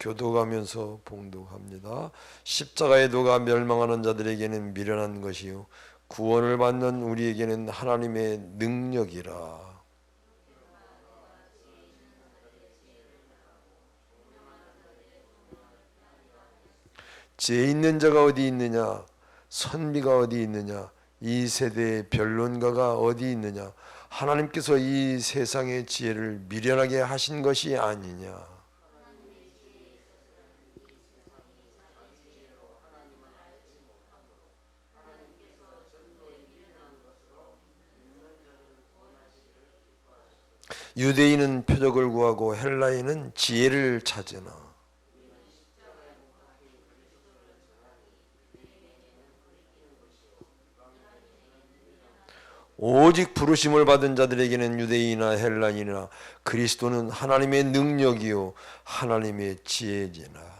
교도가면서 봉독합니다. 십자가의 도가 멸망하는 자들에게는 미련한 것이요 구원을 받는 우리에게는 하나님의 능력이라. 지혜 있는 자가 어디 있느냐? 선비가 어디 있느냐? 이 세대의 변론가가 어디 있느냐? 하나님께서 이 세상의 지혜를 미련하게 하신 것이 아니냐? 유대인은 표적을 구하고 헬라인은 지혜를 찾으나. 오직 부르심을 받은 자들에게는 유대인이나 헬라인이나 그리스도는 하나님의 능력이요 하나님의 지혜지나.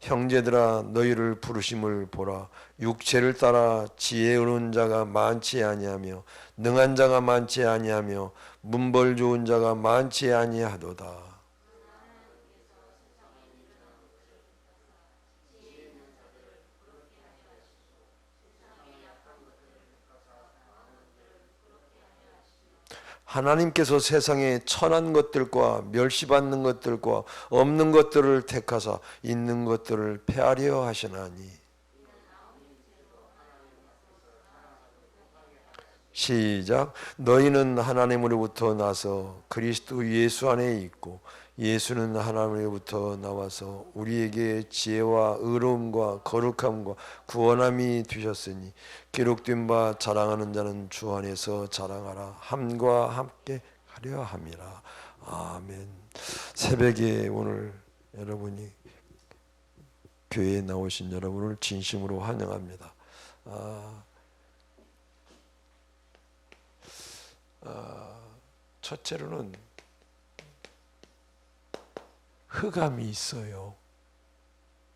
형제들아 너희를 부르심을 보라 육체를 따라 지혜로운 자가 많지 아니하며 능한 자가 많지 아니하며 문벌 좋은 자가 많지 아니하도다. 하나님께서 세상에 천한 것들과 멸시받는 것들과 없는 것들을 택하사 있는 것들을 폐하려 하시나니 시작. 너희는 하나님으로부터 나서 그리스도 예수 안에 있고 예수는 하나님으로부터 나와서 우리에게 지혜와 의로움과 거룩함과 구원함이 되셨으니 기록된 바 자랑하는 자는 주 안에서 자랑하라. 함과 함께 하려 함이라. 아멘. 새벽에 오늘 여러분이 교회에 나오신 여러분을 진심으로 환영합니다. 아, 아, 첫째로는 흑암이 있어요.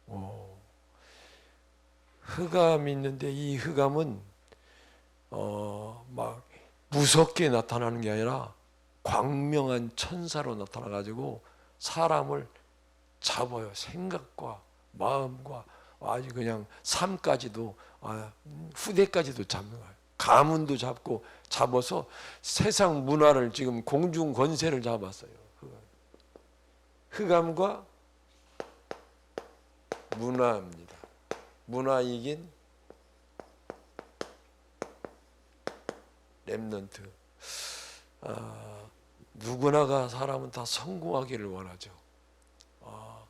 어, 흑암이 있는데 이 흑암은 어, 막 무섭게 나타나는 게 아니라 광명한 천사로 나타나 가지고 사람을 잡아요. 생각과 마음과 아주 그냥 삶까지도 아, 후대까지도 잡는 거예요. 가문도 잡고 잡아서 세상 문화를 지금 공중 권세를 잡았어요. 흑암과 문화입니다. 문화 이긴 랩넌트. 아, 누구나가 사람은 다 성공하기를 원하죠. 아,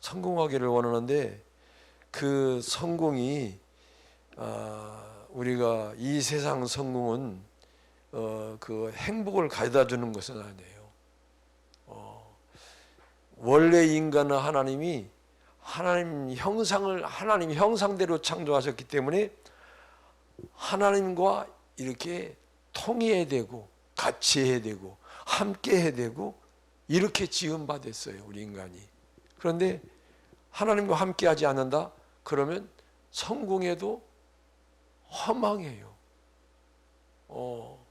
성공하기를 원하는데 그 성공이 아, 우리가 이 세상 성공은 어, 그 행복을 가져다 주는 것은 아니에요. 원래 인간은 하나님이 하나님 형상을 하나님 형상대로 창조하셨기 때문에 하나님과 이렇게 통해야 되고 같이 해야 되고 함께 해야 되고 이렇게 지음 받았어요 우리 인간이 그런데 하나님과 함께 하지 않는다 그러면 성공해도 허망해요 어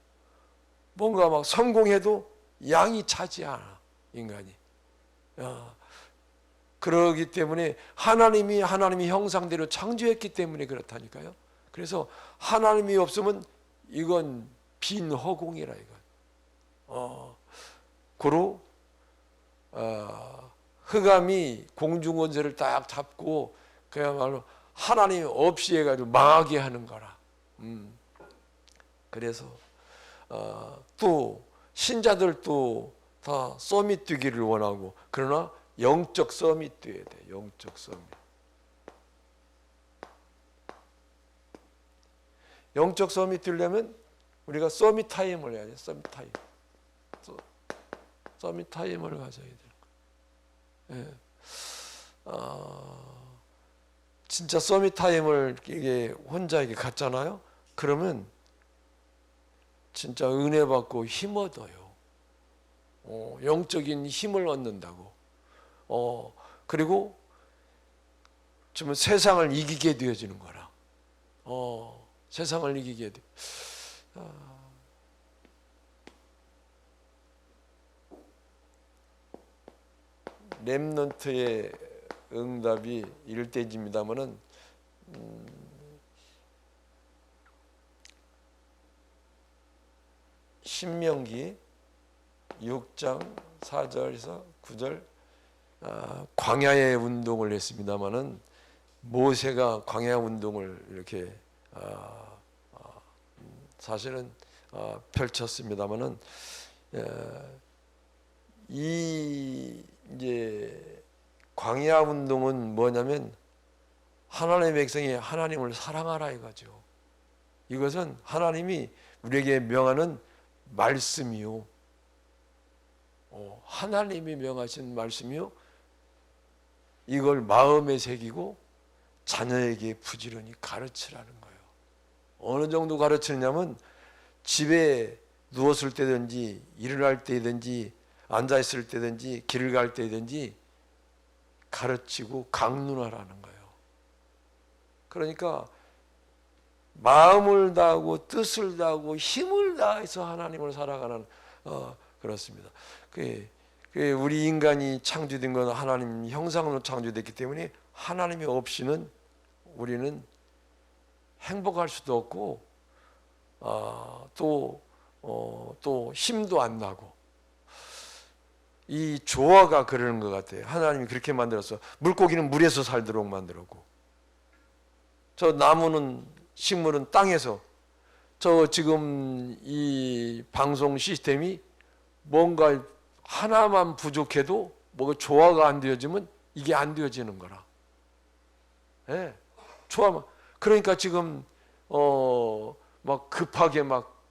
뭔가 막 성공해도 양이 차지 않아 인간이 어, 그러기 때문에 하나님이 하나님이 형상대로 창조했기 때문에 그렇다니까요. 그래서 하나님이 없으면 이건 빈 허공이라 이건. 어, 고로 어, 흑암이 공중원세를 딱 잡고 그야말로 하나님 없이 해가지고 망하게 하는 거라. 음. 그래서 어, 또 신자들도 다 썸이 뛰기를 원하고 그러나 영적 썸이 뛰어야 돼. 영적 썸이. 영적 썸이 뛰려면 우리가 서밋 타임을 해야 돼. 서밋 타임. 서밋 타임을 가져야 되는 거예요. 진짜 서미 타임을 이게 혼자 이게 갔잖아요. 그러면 진짜 은혜 받고 힘 얻어요. 어, 영적인 힘을 얻는다고. 어, 그리고 좀 세상을 이기게 되어지는 거라. 어, 세상을 이기게 돼. 아. 랩넌트의 응답이 일대집니다마는 신명기 6장 4절에서 9절 아, 광야의 운동을 했습니다마는 모세가 광야 운동을 이렇게 아, 아, 음, 사실은 아, 펼쳤습니다마는 에, 이 이제 광야 운동은 뭐냐면 하나님의 백성이 하나님을 사랑하라 이거죠. 이것은 하나님이 우리에게 명하는 말씀이요. 어, 하나님이 명하신 말씀이요. 이걸 마음에 새기고 자녀에게 부지런히 가르치라는 거예요. 어느 정도 가르치느냐면 집에 누웠을 때든지 일어날 때든지 앉아 있을 때든지 길을 갈 때든지 가르치고 강론하라는 거예요. 그러니까 마음을 다하고 뜻을 다하고 힘을 다해서 하나님을 살아가는 어, 그렇습니다. 그, 그 우리 인간이 창조된 건 하나님 형상으로 창조됐기 때문에 하나님이 없이는 우리는 행복할 수도 없고 어, 또, 어, 또 힘도 안 나고 이 조화가 그러는 것 같아요. 하나님이 그렇게 만들었어. 물고기는 물에서 살도록 만들었고 저 나무는 식물은 땅에서 저 지금 이 방송 시스템이 뭔가 하나만 부족해도 뭐가 조화가 안 되어지면 이게 안 되어지는 거라. 예. 조화만 그러니까 지금 어 막 급하게 막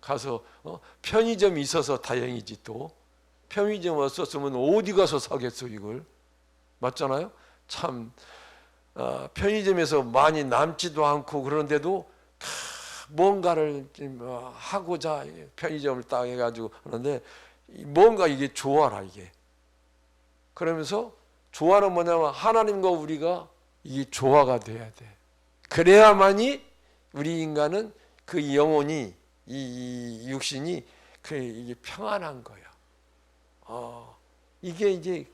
가서 어? 편의점이 있어서 다행이지 또 편의점 없었으면 어디 가서 사겠어 이걸 맞잖아요. 참 어, 편의점에서 많이 남지도 않고 그런데도 뭔가를 좀, 어, 하고자 편의점을 딱 해가지고 그런데 뭔가 이게 조화라 이게 그러면서 조화는 뭐냐면 하나님과 우리가 이게 조화가 돼야 돼 그래야만이 우리 인간은 그 영혼이 이 육신이 그 이게 평안한 거야. 어, 이게 이제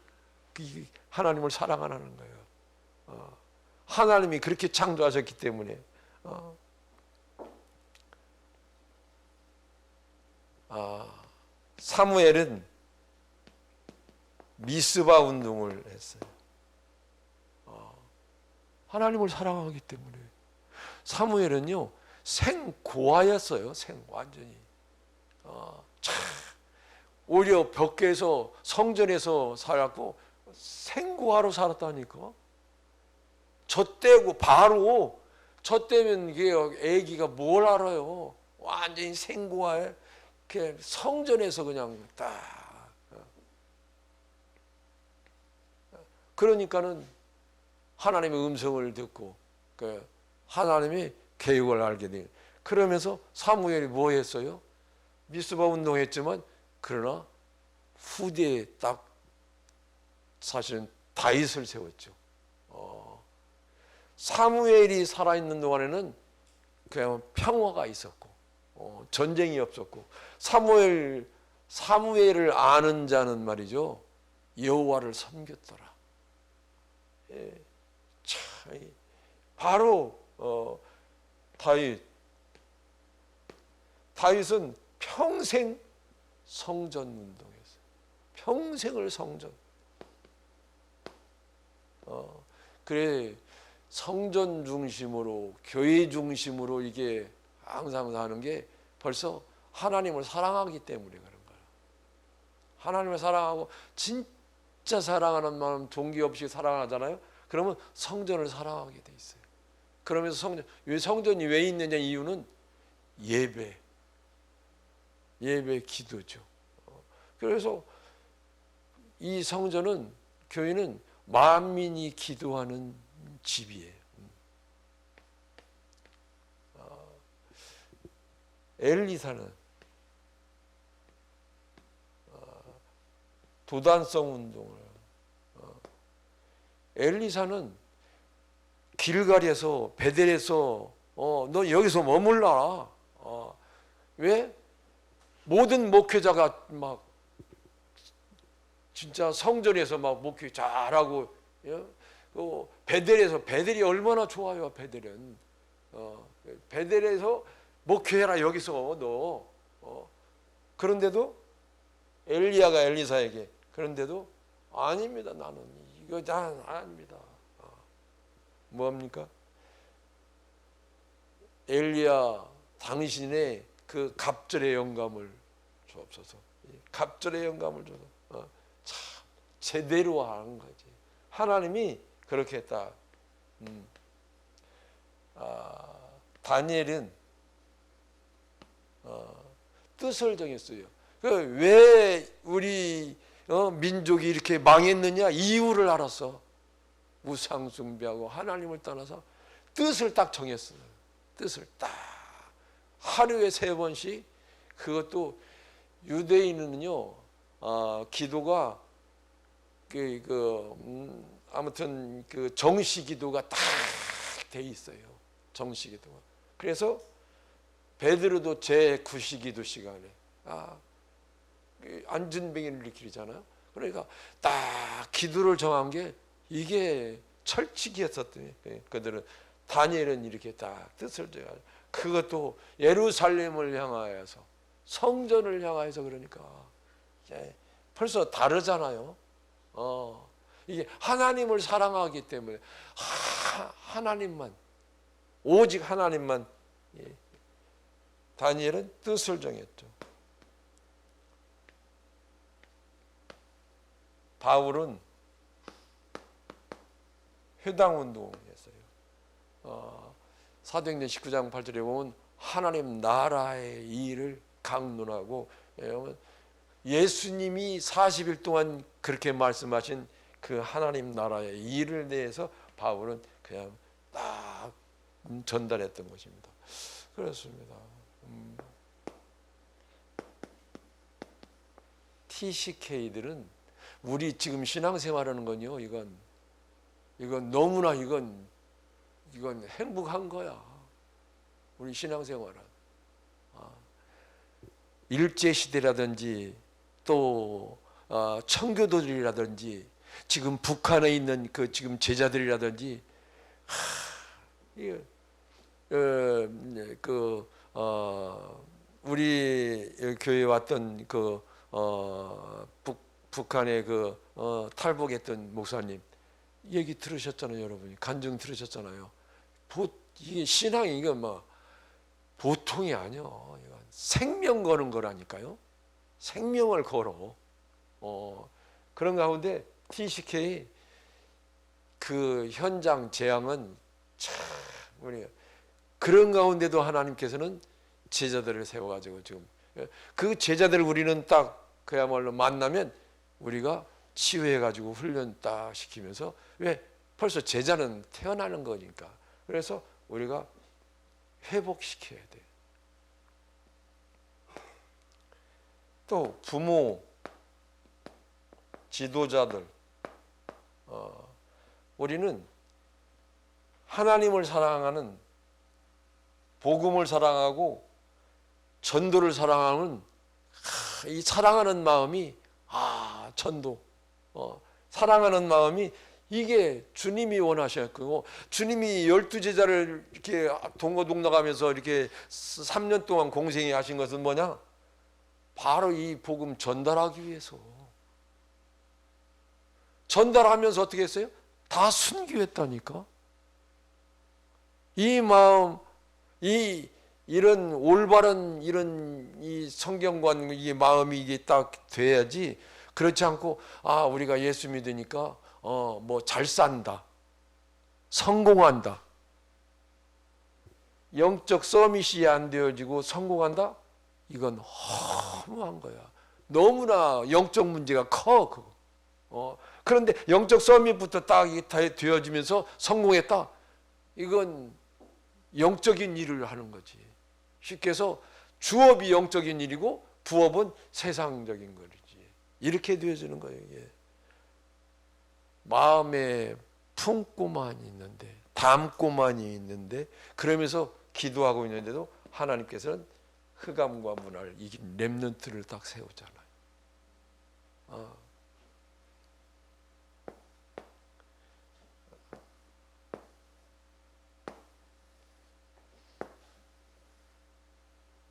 하나님을 사랑하는 거예요. 어, 하나님이 그렇게 창조하셨기 때문에 어, 아, 사무엘은 미스바 운동을 했어요. 어, 하나님을 사랑하기 때문에 사무엘은요 생고아였어요. 생 완전히. 어, 참 오히려 벽에서 성전에서 살았고 생고아로 살았다니까. 저 때고 바로 저 때면 이게 애기가 뭘 알아요? 완전히 생고아에 이렇게 성전에서 그냥 딱. 그러니까는 하나님의 음성을 듣고 그 하나님이 계획을 알게 돼. 그러면서 사무엘이 뭐 했어요? 미스바 운동했지만 그러나 후대에 딱 사실은 다윗을 세웠죠. 어, 사무엘이 살아있는 동안에는 그냥 평화가 있었고 어, 전쟁이 없었고 사무엘 사무엘을 아는 자는 말이죠 여호와를 섬겼더라. 예, 참 바로 어, 다윗 다윗은 평생 성전 운동했어요. 평생을 성전. 어, 그래 성전 중심으로 교회 중심으로 이게 항상 사는 게 벌써 하나님을 사랑하기 때문에 그런 거야. 하나님을 사랑하고 진짜 사랑하는 마음 동기 없이 사랑하잖아요. 그러면 성전을 사랑하게 돼 있어요. 그러면서 성전 왜 성전이 왜 있느냐 이유는 예배 예배 기도죠. 어, 그래서 이 성전은 교회는 만민이 기도하는 집이에요. 음. 어, 엘리사는 어, 도단성 운동을 엘리사는 길갈에서 베델에서 어, 너 여기서 머물라. 어, 왜? 모든 목회자가 막 진짜 성전에서 막 목회 잘하고 예? 그 베델에서 베델이 얼마나 좋아요 베델은. 어, 베델에서 목회해라 여기서 너. 어, 그런데도 엘리야가 엘리사에게 그런데도 아닙니다 나는. 이거 다 아닙니다. 어, 뭡니까? 엘리야 당신의 그 갑절의 영감을 주옵소서 예, 갑절의 영감을 줘서 어, 참 제대로 하는 거지 하나님이 그렇게 했다 음. 아, 다니엘은 어, 뜻을 정했어요. 그 왜 우리 어, 민족이 이렇게 망했느냐 이유를 알았어. 우상 숭배하고 하나님을 떠나서 뜻을 딱 정했어요. 뜻을 딱 하루에 세 번씩 그것도 유대인은요 어, 기도가 그, 그 음, 아무튼 그 정시 기도가 딱 돼 있어요. 정시 기도가. 그래서 베드로도 제 구시 기도 시간에 아그 안전병을 일으키잖아요. 그러니까 딱 기도를 정한 게 이게 철칙이었었더니 예, 그들은 다니엘은 이렇게 딱 뜻을 정하 그것도 예루살렘을 향하여서 성전을 향하여서 그러니까 벌써 다르잖아요. 어 이게 하나님을 사랑하기 때문에 하, 하나님만 오직 하나님만 예. 다니엘은 뜻을 정했죠. 바울은 회당 운동했 어, 사도행전 19장 8절에 보면 하나님 나라의 일을 강론하고 예, 예수님이 40일 동안 그렇게 말씀하신 그 하나님 나라의 일을 대해서 바울은 그냥 딱 전달했던 것입니다. 그렇습니다. 음. TCK들은 우리 지금 신앙생활하는 건요. 이건 이건 너무나 이건 이건 행복한 거야. 우리 신앙생활은 아, 일제 시대라든지 또 어, 청교도들이라든지 지금 북한에 있는 그 지금 제자들이라든지 어, 그 어, 우리 교회 왔던 그 어, 북, 북한의 그 어, 탈북했던 목사님 얘기 들으셨잖아요, 여러분이 간증 들으셨잖아요. 보, 이게 신앙이 이거 뭐 보통이 아니요. 이건 생명 거는 거라니까요. 생명을 걸어. 어, 그런 가운데 TCK 그 현장 재앙은 참 우리 그런 가운데도 하나님께서는 제자들을 세워가지고 지금 그 제자들을 우리는 딱 그야말로 만나면 우리가 치유해가지고 훈련 딱 시키면서 왜 벌써 제자는 태어나는 거니까 그래서 우리가 회복시켜야 돼. 또 부모, 지도자들, 어, 우리는 하나님을 사랑하는 복음을 사랑하고 전도를 사랑하는 이 사랑하는 마음이 아 전도 어, 사랑하는 마음이 이게 주님이 원하셨고 주님이 열두 제자를 이렇게 동거동락하면서 이렇게 3년 동안 공생이 하신 것은 뭐냐? 바로 이 복음 전달하기 위해서 전달하면서 어떻게 했어요? 다 순교했다니까. 이 마음, 이 이런 올바른 이런 이 성경관 이 마음이 이게 딱 돼야지 그렇지 않고 아 우리가 예수 믿으니까 어 뭐 잘 산다 성공한다 영적 서밋이 안 되어지고 성공한다 이건 허무한 거야 너무나 영적 문제가 커 그거 어 그런데 영적 서밋부터 딱 되어지면서 성공했다 이건 영적인 일을 하는 거지 쉽게 해서 주업이 영적인 일이고 부업은 세상적인 거지. 이렇게 되어지는 거예요. 이게. 마음에 품고만 있는데 담고만 있는데 그러면서 기도하고 있는데도 하나님께서는 흑암과 문화를 이긴 렘넌트를 딱 세우잖아요. 어.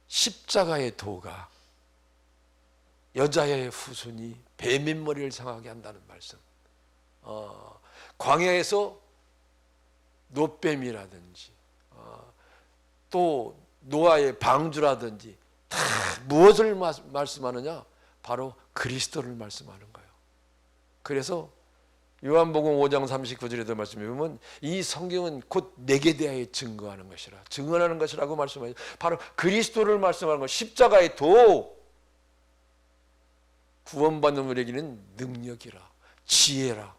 십자가의 도가 여자의 후손이 뱀인 머리를 상하게 한다는 말씀. 어, 광야에서 노뱀이라든지 어, 또 노아의 방주라든지 다 무엇을 마- 말씀하느냐? 바로 그리스도를 말씀하는 거예요. 그래서 요한복음 5장 39절에도 말씀해 보면 이 성경은 곧 내게 대하여 증거하는 것이라 증언하는 것이라고 말씀하죠. 바로 그리스도를 말씀하는 것 십자가의 도 구원받는 우리에게는 능력이라 지혜라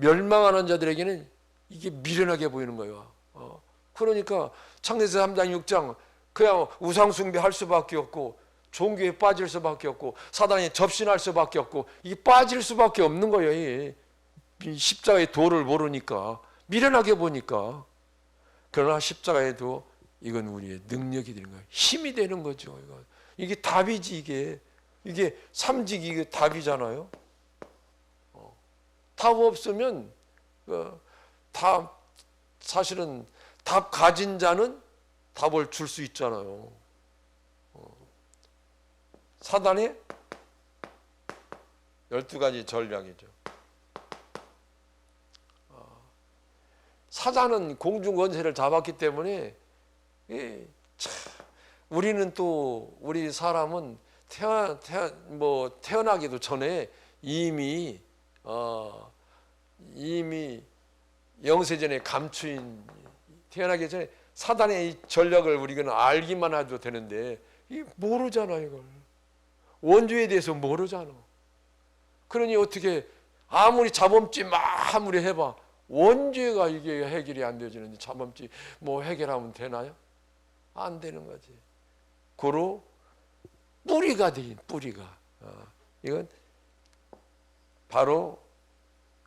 멸망하는 자들에게는 이게 미련하게 보이는 거예요. 어. 그러니까 창세기 3장 6장 그냥 우상 숭배할 수밖에 없고 종교에 빠질 수밖에 없고 사단에 접신할 수밖에 없고 이 빠질 수밖에 없는 거예요. 이. 이 십자가의 도를 모르니까 미련하게 보니까 그러나 십자가의 도 이건 우리의 능력이 되는 거예요. 힘이 되는 거죠. 이거 이게 답이지 이게 이게 삼직 이게 답이잖아요. 어. 답 없으면 어, 답 사실은 답 가진 자는 답을 줄 수 있잖아요. 어. 사단의 열두 가지 전략이죠. 어. 사단은 공중 권세를 잡았기 때문에 우리는 또 우리 사람은 태어, 태어 뭐 태어나기도 전에 이미 어, 이미 영세전에 감추인 태어나기 전에 사단의 이 전략을 우리가 알기만 해도 되는데 이 모르잖아 이걸 원죄에 대해서 모르잖아. 그러니 어떻게 아무리 자범죄 막 아무리 해봐 원죄가 이게 해결이 안 되지는데 자범죄 뭐 해결하면 되나요? 안 되는 거지. 고로 뿌리가 되긴 뿌리가. 어, 이건 바로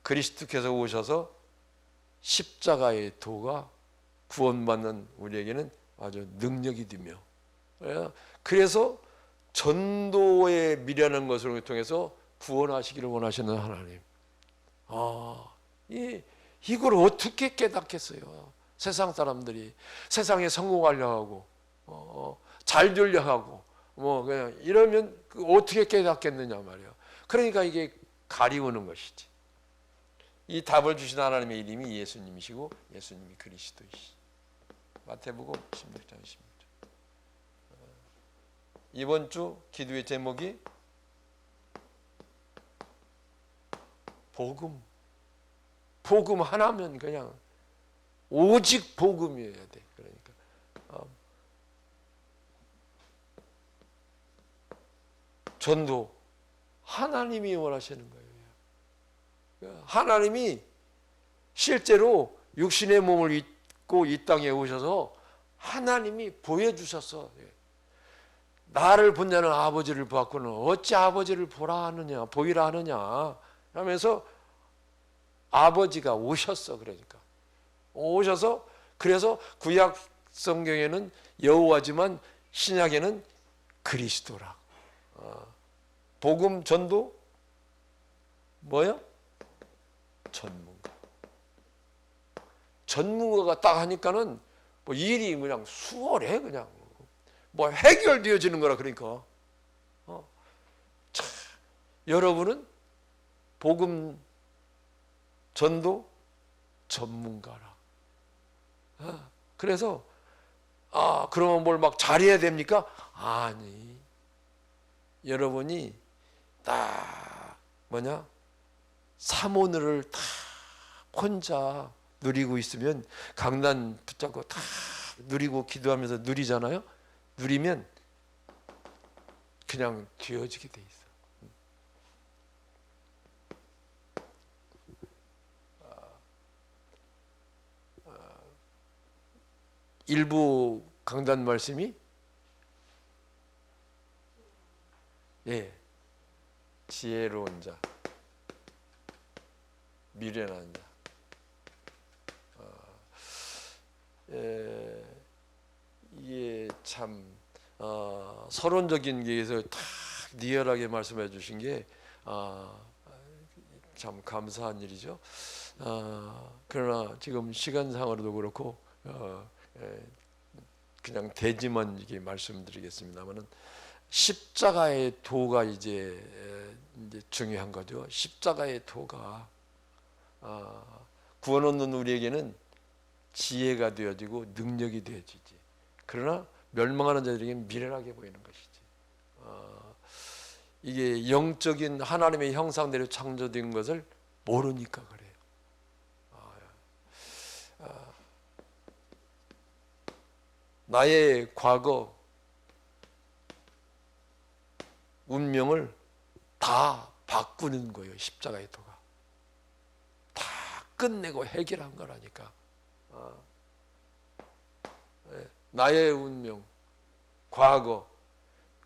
그리스도께서 오셔서 십자가의 도가 구원받는 우리에게는 아주 능력이 되며 예, 그래서 전도에 미련한 것을 통해서 구원하시기를 원하시는 하나님. 아, 이 이걸 어떻게 깨닫겠어요? 세상 사람들이 세상에 성공하려 하고 어, 잘 되려 하고 뭐 그냥 이러면 그 어떻게 깨닫겠느냐 말이야. 그러니까 이게 가리우는 것이지. 이 답을 주신 하나님의 이름이 예수님이시고 예수님이 그리스도이시. 마태복음 16장 16절. 이번 주 기도의 제목이 복음. 복음 하나면 그냥 오직 복음이어야 돼. 그러니까 어, 전도 하나님이 원하시는 거예요. 하나님이 실제로 육신의 몸을 입고 이 땅에 오셔서 하나님이 보여주셨어. 나를 본 자는 아버지를 보았고는 어찌 아버지를 보라 하느냐, 보이라 하느냐 하면서 아버지가 오셨어. 그러니까 오셔서 그래서 구약 성경에는 여호와지만 신약에는 그리스도라. 어, 복음 전도 뭐야? 전문가. 전문가가 딱 하니까는 뭐 일이 그냥 수월해 그냥 뭐 해결되어지는 거라 그러니까. 어. 참, 여러분은 복음 전도 전문가라. 아, 그래서 아 그러면 뭘 막 잘해야 됩니까? 아니 여러분이 딱 뭐냐 사모늘을 다 혼자 누리고 있으면 강단 붙잡고 다 누리고 기도하면서 누리잖아요. 누리면 그냥 되어지게 돼 있어. 일부 강단 말씀이 예 지혜로운 자 미련한 자 어, 예, 이게 참 어, 서론적인 게에서 탁 리얼하게 말씀해 주신 게 아, 참 감사한 일이죠. 아, 그러나 지금 시간상으로도 그렇고 어, 예, 그냥 대지만 이게 말씀드리겠습니다만은 십자가의 도가 이제 에, 이제 중요한 거죠. 십자가의 도가 아, 구원 얻는 우리에게는 지혜가 되어지고 능력이 되어지지. 그러나 멸망하는 자들에게는 미련하게 보이는 것이지. 아, 이게 영적인 하나님의 형상대로 창조된 것을 모르니까 그래요. 아, 아, 나의 과거 운명을 다 바꾸는 거예요. 십자가의 도가 다 끝내고 해결한 거라니까. 아, 예, 나의 운명, 과거,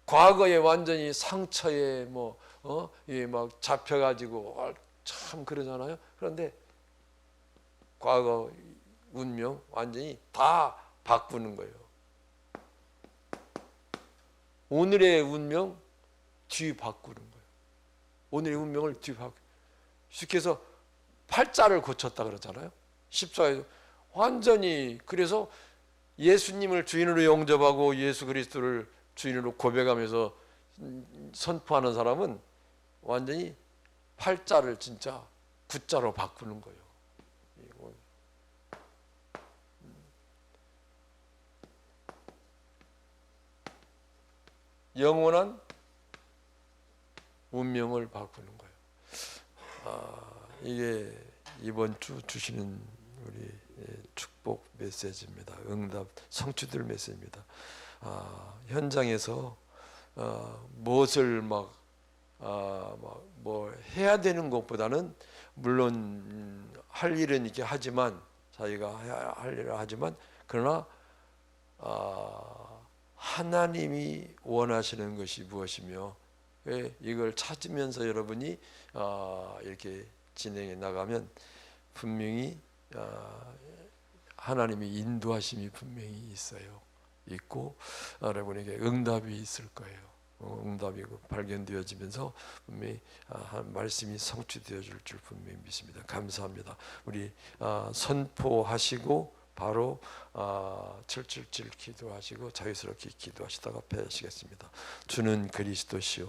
과거에 완전히 상처에 뭐 어, 이막 잡혀가지고 어, 참 그러잖아요. 그런데 과거 운명 완전히 다 바꾸는 거예요. 오늘의 운명 뒤 바꾸는 거예요. 오늘의 운명을 뒤 바꾸. 쉽게 해서 팔자를 고쳤다 그러잖아요. 십자가에서 완전히 그래서 예수님을 주인으로 영접하고 예수 그리스도를 주인으로 고백하면서 선포하는 사람은 완전히 팔자를 진짜 굿자로 바꾸는 거예요. 영원한 운명을 바꾸는 거예요. 아, 이게 이번 주 주시는 우리 축복 메시지입니다. 응답 성취들 메시지입니다. 아, 현장에서 어, 무엇을 막, 아, 막 뭐 해야 되는 것보다는 물론 음, 할 일은 이렇게 하지만 자기가 할 일을 하지만 그러나 아, 하나님이 원하시는 것이 무엇이며 왜 이걸 찾으면서 여러분이 아, 이렇게 진행해 나가면 분명히 아, 하나님의 인도하심이 분명히 있어요. 있고 여러분에게 응답이 있을 거예요. 어, 응답이 발견되어지면서 분명히 아, 한 말씀이 성취되어질 줄 분명히 믿습니다. 감사합니다. 우리 아, 선포하시고 바로 아, 777 기도하시고 자유스럽게 기도하시다가 패하시겠습니다. 주는 그리스도시요